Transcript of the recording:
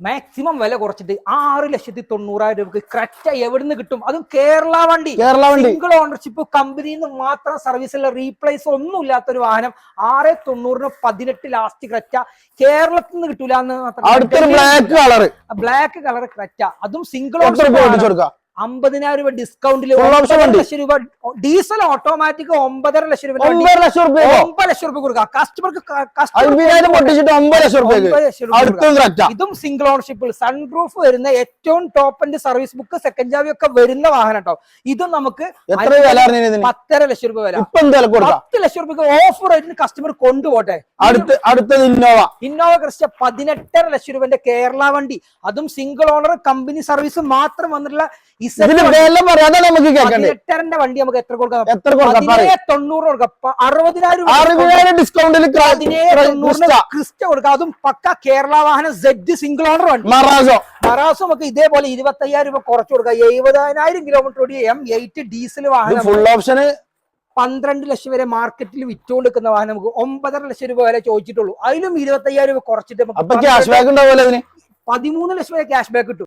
Maximum വില കുറച്ചിട്ട് ആറ് ലക്ഷത്തി തൊണ്ണൂറായിരം രൂപക്ക് ക്രറ്റ എവിടുന്ന് കിട്ടും? അതും കേരള വണ്ടി. കേരള വണ്ടി. സിംഗിൾ ഓണർഷിപ്പ് കമ്പനിയിൽ നിന്ന് മാത്രം സർവീസിലെ റീപ്ലേസ് ഒന്നും ഇല്ലാത്ത ഒരു വാഹനം ആറ് തൊണ്ണൂറിന് പതിനെട്ട് ലാസ്റ്റ് ക്രറ്റ കേരളത്തിൽ നിന്ന് കിട്ടൂല. അടുത്തൊരു ബ്ലാക്ക് കളർ ക്രറ്റ അതും സിംഗിൾ ഓണർഷിപ്പ് അമ്പതിനായിരം രൂപ ഡിസ്കൗണ്ടിൽ ലക്ഷം രൂപ ഡീസൽ ഓട്ടോമാറ്റിക് ഒമ്പതര ലക്ഷം രൂപ ഒമ്പത് ലക്ഷം രൂപ ഒമ്പത് ലക്ഷം രൂപ കൊടുക്കുക കസ്റ്റമർക്ക് ഇതും സിംഗിൾ ഓണർഷിപ്പിൽ സൺറൂഫ് വരുന്ന ഏറ്റവും top and service book second Xavi ഒക്കെ വരുന്ന വാഹനം കേട്ടോ ഇതും നമുക്ക് പത്തര ലക്ഷം രൂപ വില. പത്ത് ലക്ഷം രൂപ ഓഫർ റേറ്റിന് കസ്റ്റമർ കൊണ്ടുപോട്ടെ. അടുത്ത് അടുത്തത് ഇന്നോവ. ഇന്നോവ ക്രിസ്റ്റ പതിനെട്ടര ലക്ഷം രൂപന്റെ കേരള വണ്ടി. അതും സിംഗിൾ ഓണർ കമ്പനി സർവീസ് മാത്രം വന്നിട്ടുള്ള പതിനെട്ടരന്റെ വണ്ടി നമുക്ക് എത്ര കൊടുക്കാം? എത്ര തൊണ്ണൂറ് കൊടുക്കാം. അറുപതിനായിരം ഡിസ്കൗണ്ടിൽ ക്രിസ്റ്റ. കൊടുക്കാം. അതും പക്ക കേരള വാഹനം സെഡ് സിംഗിൾ ഓണർ വണ്ടി. മറാസോ. മറാസോ നമുക്ക് ഇതേപോലെ ഇരുപത്തയ്യായിരം രൂപ കുറച്ച് കൊടുക്കാം. എഴുപതിനായിരം കിലോമീറ്റർ ഓടിയ എം എയ്റ്റ് ഡീസൽ വാഹനം. ഫുൾ ഓപ്ഷന് പന്ത്രണ്ട് ലക്ഷം വരെ മാർക്കറ്റിൽ വിറ്റുകൊണ്ടിരിക്കുന്ന വാഹനം നമുക്ക് ഒമ്പതര ലക്ഷം രൂപ വരെ ചോദിച്ചിട്ടുള്ളൂ. അതിലും ഇരുപത്തി അയ്യായിരം രൂപ കുറച്ചിട്ട് പതിമൂന്ന് ലക്ഷം വരെ ക്യാഷ് ബാക്ക് കിട്ടും.